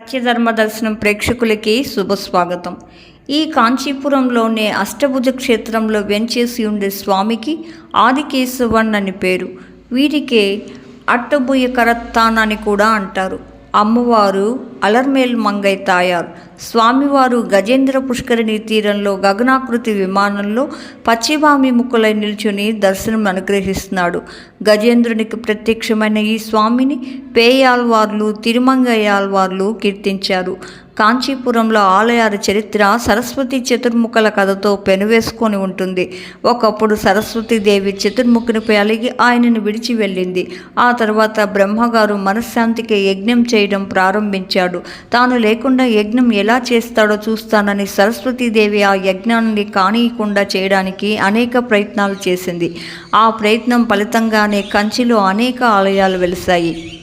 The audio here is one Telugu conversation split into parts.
సత్యధర్మ దర్శనం ప్రేక్షకులకి శుభస్వాగతం. ఈ కాంచీపురంలోనే అష్టభుజ క్షేత్రంలో వెంచేసి ఉండే స్వామికి ఆదికేశవన్ అని పేరు. వీరికే అట్టబుయ్య కరత్తాన్ అని కూడా అంటారు. అమ్మవారు అలర్మేల్ మంగై తాయారు. స్వామివారు గజేంద్ర పుష్కరిణి తీరంలో గగనాకృతి విమానంలో పశ్చిమాభిముఖులై నిల్చుని దర్శనం అనుగ్రహిస్తున్నాడు. గజేంద్రునికి ప్రత్యక్షమైన ఈ స్వామిని పేయాల్వార్లు తిరుమంగయ్యాల్వార్లు కీర్తించారు. కాంచీపురంలో ఆలయాల చరిత్ర సరస్వతి చతుర్ముఖల కథతో పెనువేసుకొని ఉంటుంది. ఒకప్పుడు సరస్వతీదేవి చతుర్ముఖునిపై అలిగి ఆయనను విడిచి వెళ్ళింది. ఆ తర్వాత బ్రహ్మగారు మనశ్శాంతికి యజ్ఞం చేయడం ప్రారంభించాడు. తాను లేకుండా యజ్ఞం ఎలా చేస్తాడో చూస్తానని సరస్వతీదేవి ఆ యజ్ఞాన్ని కానీయకుండా చేయడానికి అనేక ప్రయత్నాలు చేసింది. ఆ ప్రయత్నం ఫలితంగానే కంచిలో అనేక ఆలయాలు వెలిశాయి.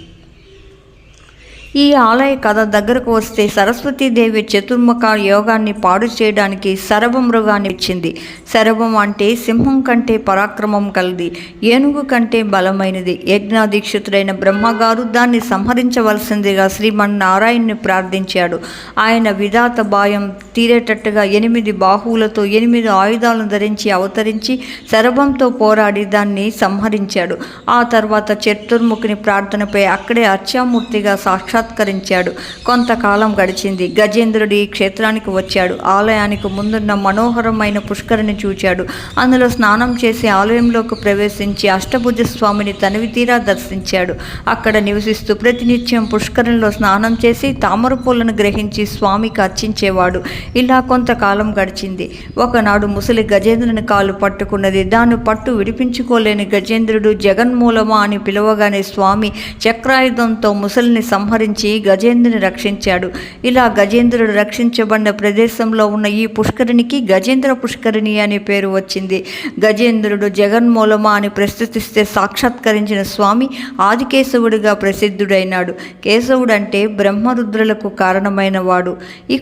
ఈ ఆలయ కథ దగ్గరకు వస్తే సరస్వతీదేవి చతుర్ముఖ యోగాన్ని పాడు చేయడానికి శరభ మృగాన్ని ఇచ్చింది. శరభం అంటే సింహం కంటే పరాక్రమం కలది ఏనుగు కంటే బలమైనది. యజ్ఞాదీక్షితుడైన బ్రహ్మగారు దాన్ని సంహరించవలసిందిగా శ్రీమన్నారాయణ్ణి ప్రార్థించాడు. ఆయన విధాత భాయం తీరేటట్టుగా ఎనిమిది బాహువులతో ఎనిమిది ఆయుధాలను ధరించి అవతరించి శరభంతో పోరాడి దాన్ని సంహరించాడు. ఆ తర్వాత చతుర్ముఖిని ప్రార్థనపై అక్కడే అర్చామూర్తిగా సాక్షాత్కరించాడు. కొంతకాలం గడిచింది. గజేంద్రుడు ఈ క్షేత్రానికి వచ్చాడు. ఆలయానికి ముందున్న మనోహరమైన పుష్కరిని చూచాడు. అందులో స్నానం చేసి ఆలయంలోకి ప్రవేశించి అష్టభుజ స్వామిని తనివి తీరా దర్శించాడు. అక్కడ నివసిస్తూ ప్రతినిత్యం పుష్కరంలో స్నానం చేసి తామర పూలను గ్రహించి స్వామికి అర్చించేవాడు. ఇలా కొంతకాలం గడిచింది. ఒకనాడు ముసలి గజేంద్రుని కాలు పట్టుకున్నది. దాన్ని పట్టు విడిపించుకోలేని గజేంద్రుడు జగన్మూలమా అని పిలవగానే స్వామి చక్రాయుధంతో ముసలిని సంహరి సంహరించి గజేంద్రుని రక్షించాడు. ఇలా గజేంద్రుడు రక్షించబడిన ప్రదేశంలో ఉన్న ఈ పుష్కరిణికి గజేంద్ర పుష్కరిణి అనే పేరు వచ్చింది. గజేంద్రుడు జగన్మూలమ అని ప్రస్తుతిస్తే సాక్షాత్కరించిన స్వామి ఆదికేశవుడిగా ప్రసిద్ధుడైనాడు. కేశవుడు అంటే బ్రహ్మరుద్రులకు కారణమైన వాడు